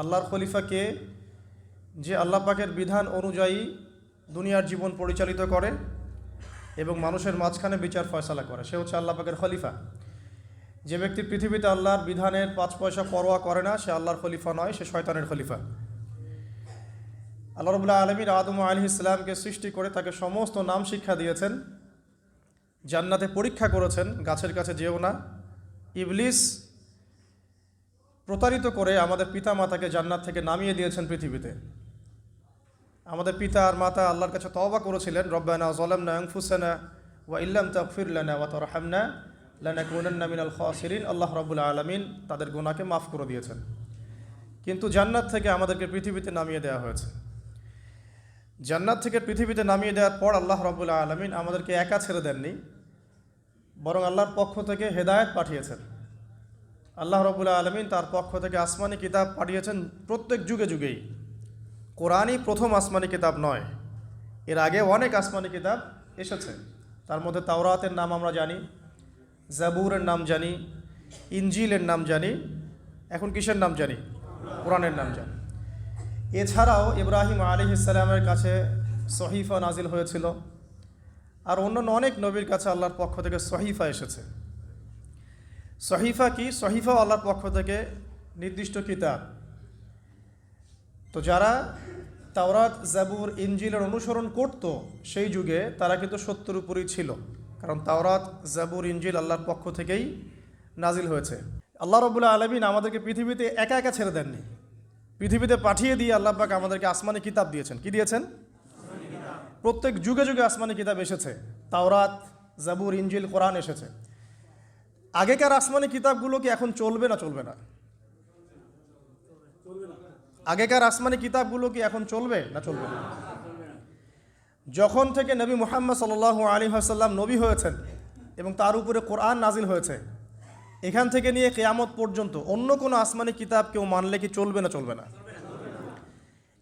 আল্লাহর খলিফাকে যে আল্লাহ পাকের বিধান অনুযায়ী দুনিয়ার জীবন পরিচালিত করে এবং মানুষের মাঝখানে বিচার ফয়সালা করে, সে হচ্ছে আল্লাহ পাকের খলিফা। যে ব্যক্তি পৃথিবীতে আল্লাহর বিধানের পাঁচ পয়সা পরোয়া করে না, সে আল্লাহর খলিফা নয়, সে শয়তানের খলিফা। আল্লাহ রবুল্লাহ আলমীর আদম আলী ইসলামকে সৃষ্টি করে তাকে সমস্ত নাম শিক্ষা দিয়েছেন, জান্নাতে পরীক্ষা করেছেন, গাছের কাছে যেও না, ইবলিস প্রতারিত করে আমাদের পিতা মাতাকে জান্নাত থেকে নামিয়ে দিয়েছেন পৃথিবীতে। আমাদের পিতা আর মাতা আল্লাহর কাছে তওবা করেছিলেন, রব্বানা জলামনা আংফুসানা ওয়া ইল্লাম তাগফির লানা ওয়া তারহামনা লানাকুনান্না মিনাল খাসিরিন। আল্লাহ রাব্বুল আলামিন তাদের গুনাহকে মাফ করে দিয়েছেন। কিন্তু জান্নাত থেকে আমাদেরকে পৃথিবীতে নামিয়ে দেওয়া হয়েছে। জান্নাত থেকে পৃথিবীতে নামিয়ে দেওয়ার পর আল্লাহ রাব্বুল আলামিন আমাদেরকে একা ছেড়ে দেননি, বরং আল্লাহর পক্ষ থেকে হেদায়েত পাঠিয়েছেন। আল্লাহ রবুল্লা আলমিন তার পক্ষ থেকে আসমানি কিতাব পাঠিয়েছেন প্রত্যেক যুগে যুগেই। কোরআনই প্রথম আসমানি কিতাব নয়। এর আগে অনেক আসমানি কিতাব এসেছে। তার মধ্যে তাওরাতের নাম আমরা জানি, জাবুরের নাম জানি ইঞ্জিলের নাম জানি, এখন কিসের নাম জানি? কোরআনের নাম জানি। এছাড়াও ইব্রাহিম আলী ইসলামের কাছে সহিফা নাজিল হয়েছিল। আর অন্যান্য অনেক নবীর কাছে আল্লাহর পক্ষ থেকে সহিফা এসেছে। সহিফা কি? সহিফা আল্লাহর পক্ষ থেকে নির্দিষ্ট কিতাব। তো যারা তাওরাত, জাবুর ইঞ্জিলের অনুসরণ করত সেই যুগে তারা কিন্তু সত্যের উপরই ছিল। কারণ তাওরাত, জাবুর ইঞ্জিল আল্লাহর পক্ষ থেকেই নাজিল হয়েছে। আল্লাহ রবুল্লাহ আলমিন আমাদেরকে পৃথিবীতে একা একা ছেড়ে দেননি। পৃথিবীতে পাঠিয়ে দিয়ে আল্লাহ পাক আমাদেরকে আসমানি কিতাব দিয়েছেন। কি দিয়েছেন? প্রত্যেক যুগে যুগে আসমানি কিতাব এসেছে। তাওরাত, জাবুর ইঞ্জিল কোরআন এসেছে। আগেকার আসমানি কিতাবগুলো কি এখন চলবে না চলবে না? আগেকার আসমানি কিতাবগুলো কি এখন চলবে না চলবে না? যখন থেকে নবী মোহাম্মদ সাল আলী হাসাল্লাম নবী হয়েছেন এবং তার উপরে কোরআন নাজিল হয়েছে, এখান থেকে নিয়ে কেয়ামত পর্যন্ত অন্য কোনো আসমানি কিতাব কেউ মানলে কি চলবে না চলবে না?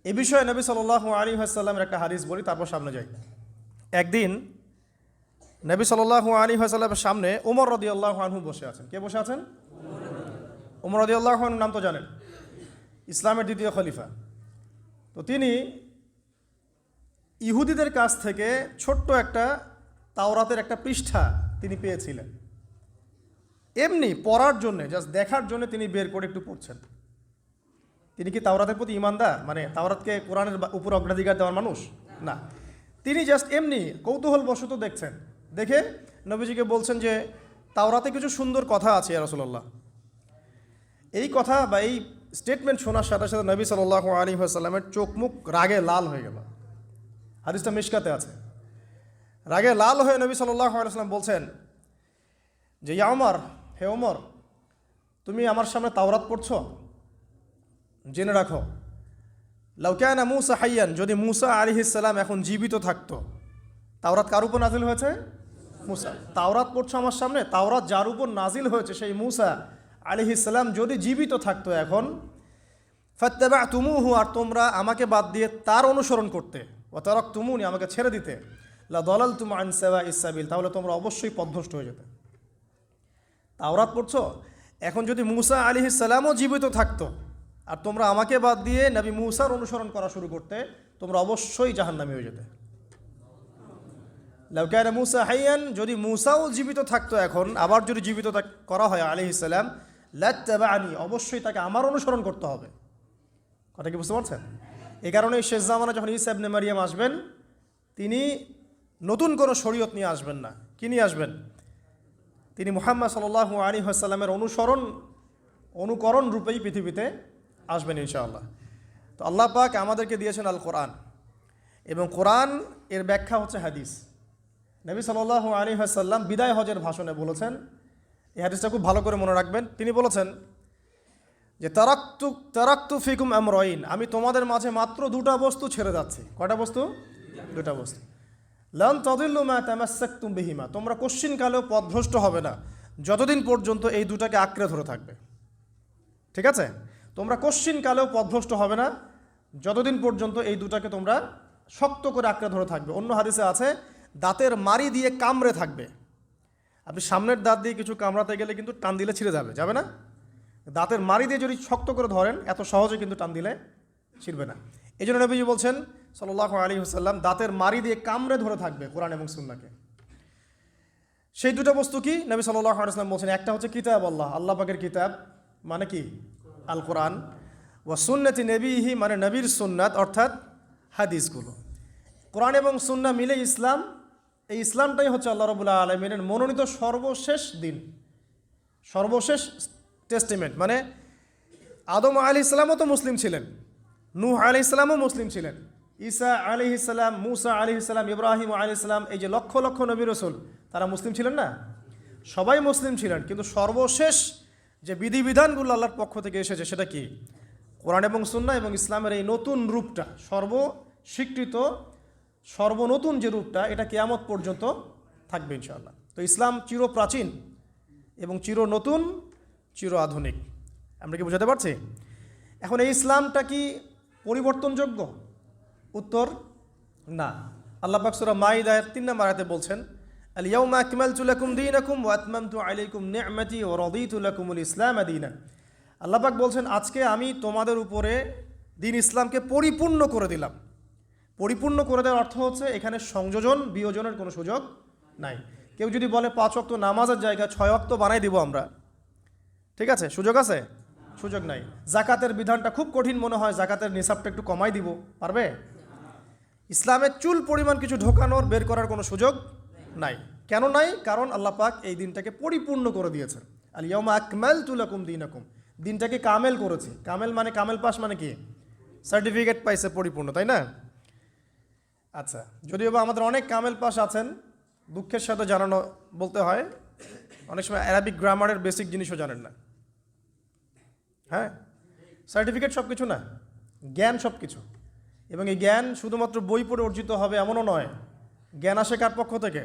এ বিষয়ে নবী সাল আলী হাসাল্লামের একটা হারিস বলি, তারপর সামনে যাই। একদিন নবী সাল্লাহু আলী হাসাল্লামের সামনে উমর রদি আল্লাহ বসে আছেন। কে বসে আছেন? উমর রদি আল্লাহ নাম তো জানেন। ইসলামের দ্বিতীয় খলিফা। তো তিনি ইহুদিদের কাছ থেকে ছোট্ট একটা তাওরাতের একটা পৃষ্ঠা তিনি পেয়েছিলেন। এমনি পড়ার জন্যে জাস্ট দেখার জন্য তিনি বের করে একটু পড়ছেন। তিনি কি তাওরাতের প্রতি ইমানদার? মানে তাওরাতকে কোরআনের উপর অগ্রাধিকার দেওয়ার মানুষ? না। তিনি জাস্ট এমনি কৌতূহল বশত দেখছেন। দেখে নবীজিকে বলছেন যে, তাওরাতে কিছু সুন্দর কথা আছে রসুল্লাহ এই কথা বা এই স্টেটমেন্ট শোনার সাথে সাথে নবী সাল্লাহ আলী সাল্লামের চোখ মুখ রাগে লাল হয়ে গেল। হাদিসটা মিশকাতে আছে। রাগে লাল হয়ে নবী সাল্লাহ আলাইসাল্লাম বলছেন যে, ইয়া ওমর হে ওমর তুমি আমার সামনে তাওরাত পড়ছ? জেনে রাখো। লাউকানা মুসা হাইয়ান, যদি মুসা আলিহিসাল্লাম এখন জীবিত থাকতো, তাওরাত কার উপর নাজিল হয়েছে? মুসা। তাওরাত পড়ছো আমার সামনে? তাওরাত যার উপর নাজিল হয়েছে সেই মুসা আলিহিসাল্লাম যদি জীবিত থাকতো এখন ফত্তেবা তুমুহু আর তোমরা আমাকে বাদ দিয়ে তার অনুসরণ করতে ও তারক তুমুনি আমাকে ছেড়ে দিতে লা দলাল তুম আনসেবা ইসাবিল তাহলে তোমরা অবশ্যই পদভ্রষ্ট হয়ে যেতে। তাওরাত পড়ছো? এখন যদি মুসা আলী সালামও জীবিত থাকতো, আর তোমরা আমাকে বাদ দিয়ে নবী মুসার অনুসরণ করা শুরু করতে, তোমরা অবশ্যই জাহান্নামি হয়ে যেতে। লাউকায়না মুসা হাইয়ান, যদি মুসাও জীবিত থাকতো এখন, আবার যদি জীবিত করা হয় আলি ইসালাম আনি অবশ্যই তাকে আমার অনুসরণ করতে হবে। কথা কি বুঝতে পারছেন? এই কারণে শেষ জামানা যখন ইসাবনে মারিয়াম আসবেন, তিনি নতুন কোনো শরীয়ত নিয়ে আসবেন না। কি নিয়ে আসবেন? তিনি মুহাম্মদ সাল্লাহ আলী হাসাল্লামের অনুসরণ, অনুকরণ রূপেই পৃথিবীতে আসবেন ইনশাআল্লাহ। তো আল্লাহ পাক আমাদেরকে দিয়েছেন আল কোরআন এবং কোরআন এর ব্যাখ্যা হচ্ছে হাদিস। নবী সাল্লাহ আলী হাসাল্লাম বিদায় হজের ভাষণে বলেছেন, এই হাদিসটা খুব ভালো করে মনে রাখবেন। তিনি বলেছেন যে, তারাক্তু তারাক্তু ফিকুম আমরইন, আমি তোমাদের মাঝে মাত্র দুটা বস্তু ছেড়ে যাচ্ছি। কয়টা বস্তু? দুটা বস্তু। লন তদিল্লু মা তামাসাক্তুম বিহিমা তোমরা কোশ্চিনকালেও পথভ্রষ্ট হবে না, যতদিন পর্যন্ত এই দুটাকে আঁকড়ে ধরে থাকবে। ঠিক আছে? তোমরা কোশ্চিনকালেও পথভ্রষ্ট হবে না, যতদিন পর্যন্ত এই দুটাকে তোমরা শক্ত করে আঁকড়ে ধরে থাকবে। অন্য হাদিসে আছে দাঁতের মারি দিয়ে কামড়ে থাকবে। আপনি সামনের দাঁত দিয়ে কিছু কামড়াতে গেলে কিন্তু টান দিলে ছিঁড়ে যাবে যাবে না? দাঁতের মারি দিয়ে যদি শক্ত করে ধরেন, এত সহজে কিন্তু টান দিলে ছিঁড়বে না। এই জন্য নবীজি বলছেন সাল্লাহ আলী হুসাল্লাম দাঁতের মারি দিয়ে কামড়ে ধরে থাকবে কোরআন এবং সুন্নাকে। সেই দুটো বস্তু কি? নবী সাল্লাহ আলাইসলাম বলছেন, একটা হচ্ছে কিতাব আল্লাহ আল্লাহ পাকের কিতাব মানে কি? আল কোরআন ও সুন্নতি নবীহি মানে নবীর সুন্নাত, অর্থাৎ হাদিসগুলো। কোরআন এবং সুন্না মিলে ইসলাম এই ইসলামটাই হচ্ছে আল্লাহ রবুল্লাহ আলমিনের মনোনীত সর্বশেষ দিন। সর্বশেষ টেস্টিমেন্ট মানে আদম আলি ইসলামও তো মুসলিম ছিলেন, নূহ আলি ইসলামও মুসলিম ছিলেন, ঈসা আলি ইসলাম মুসা আলি ইসলাম ইব্রাহিম আলি ইসলাম এই যে লক্ষ লক্ষ নবী রসুল, তারা মুসলিম ছিলেন না? সবাই মুসলিম ছিলেন, কিন্তু সর্বশেষ যে বিধিবিধানগুলো আল্লাহর পক্ষ থেকে এসেছে সেটা কি? কোরআন এবং সুন্না এবং ইসলামের এই নতুন রূপটা, সর্বস্বীকৃত সর্বনতুন যে রূপটা, এটা কেয়ামত পর্যন্ত থাকবে ইনশাআল্লাহ। তো ইসলাম চির প্রাচীন এবং চির নতুন চির আধুনিক আমরা কি বোঝাতে পারছি? এখন এই ইসলামটা কি পরিবর্তনযোগ্য? উত্তর, না। আল্লাহ পাকসুরা মাইদায়ের তিন নম্বর আয়াতে বলছেন আল ইয়াউমা আকমালতু লাকুম দীনাকুম ওয়া আতমামতু আলাইকুম নি'মাতি ওয়া রাদিতু লাকুমুল ইসলাম দীনান। আল্লাহ পাক বলছেন, আজকে আমি তোমাদের উপরে দিন ইসলামকে পরিপূর্ণ করে দিলাম। পরিপূর্ণ করে দেওয়ার অর্থ হচ্ছে এখানে সংযোজন, বিয়োজনের কোনো সুযোগ নাই। কেউ যদি বলে পাঁচ অক্ত নামাজের জায়গা, ছয় অক্ত বানাই দিব আমরা। ঠিক আছে? সুযোগ আছে? সুযোগ নাই। জাকাতের বিধানটা খুব কঠিন মনে হয়, জাকাতের নিসাবটা একটু কমাই দিব। পারবে? ইসলামের চুল পরিমাণ কিছু ঢোকানোর, বের করার কোনো সুযোগ নাই। কেন নাই? কারণ আল্লাহ পাক এই দিনটাকে পরিপূর্ণ করে দিয়েছেন। আল ইয়মা আকমাল তুলাকুম দিনাকুম। দিনটাকে কামেল করেছে। কামেল মানে কামেল পাস মানে কি? সার্টিফিকেট পাইছে পরিপূর্ণ, তাই না? আচ্ছা যদিও বা আমাদের অনেক কামেল পাস আছেন, দুঃখের সাথে জানানো বলতে হয়, অনেক সময় অ্যারাবিক গ্রামারের বেসিক জিনিসও জানেন না। হ্যাঁ? সার্টিফিকেট সব কিছু না, জ্ঞান সব কিছু এবং এই জ্ঞান শুধুমাত্র বই পড়ে অর্জিত হবে এমনও নয়, জ্ঞান আসে কার পক্ষ থেকে?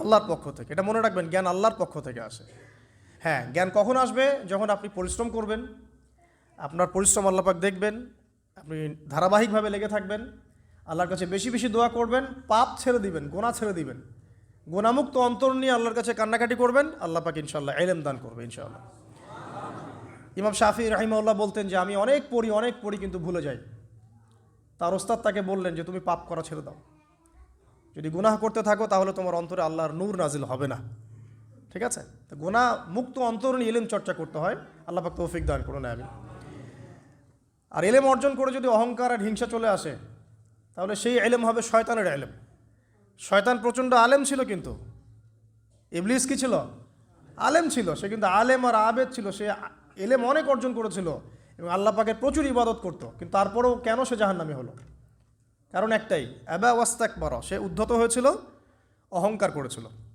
আল্লাহর পক্ষ থেকে। এটা মনে রাখবেন, জ্ঞান আল্লাহর পক্ষ থেকে আসে। হ্যাঁ জ্ঞান কখন আসবে? যখন আপনি পরিশ্রম করবেন, আপনার পরিশ্রম আল্লাপাক দেখবেন, আপনি ধারাবাহিকভাবে লেগে থাকবেন আল্লাহর কাছে বেশি বেশি দোয়া করবেন, পাপ ছেড়ে দিবেন গোনা ছেড়ে দিবেন। গোনামুক্ত অন্তর নিয়ে আল্লাহর কাছে কান্নাকাটি করবেন, আল্লাহ পাক ইনশাল্লাহ এলেম দান করবে ইনশাআল্লাহ। ইমাম শাফি রাহিমাউল্লাহ বলতেন যে, আমি অনেক পড়ি অনেক পড়ি কিন্তু ভুলে যাই। তার ওস্তাদ তাকে বললেন যে, তুমি পাপ করা ছেড়ে দাও। যদি গুনাহ করতে থাকো, তাহলে তোমার অন্তরে আল্লাহর নূর নাজিল হবে না। ঠিক আছে? তো গোনা মুক্ত অন্তর নিয়ে এলেম চর্চা করতে হয়, আল্লাহ পাক তৌফিক দান করুন আমি আর এলেম অর্জন করে যদি অহংকার আর হিংসা চলে আসে তাহলে সেই এলেম হবে শয়তানের এলেম। শয়তান প্রচণ্ড আলেম ছিল কিন্তু। ইবলিস কি ছিল? আলেম ছিল। সে কিন্তু আলেম আর আবেদ ছিল। সে এলেম অনেক অর্জন করেছিল এবং আল্লাহ পাকে প্রচুর ইবাদত করত। কিন্তু তারপরেও কেন সে জাহান্নামি হলো? কারণ একটাই অ্যাবা ওয়াস্তাক বড় সে উদ্ধত হয়েছিল, অহংকার করেছিল।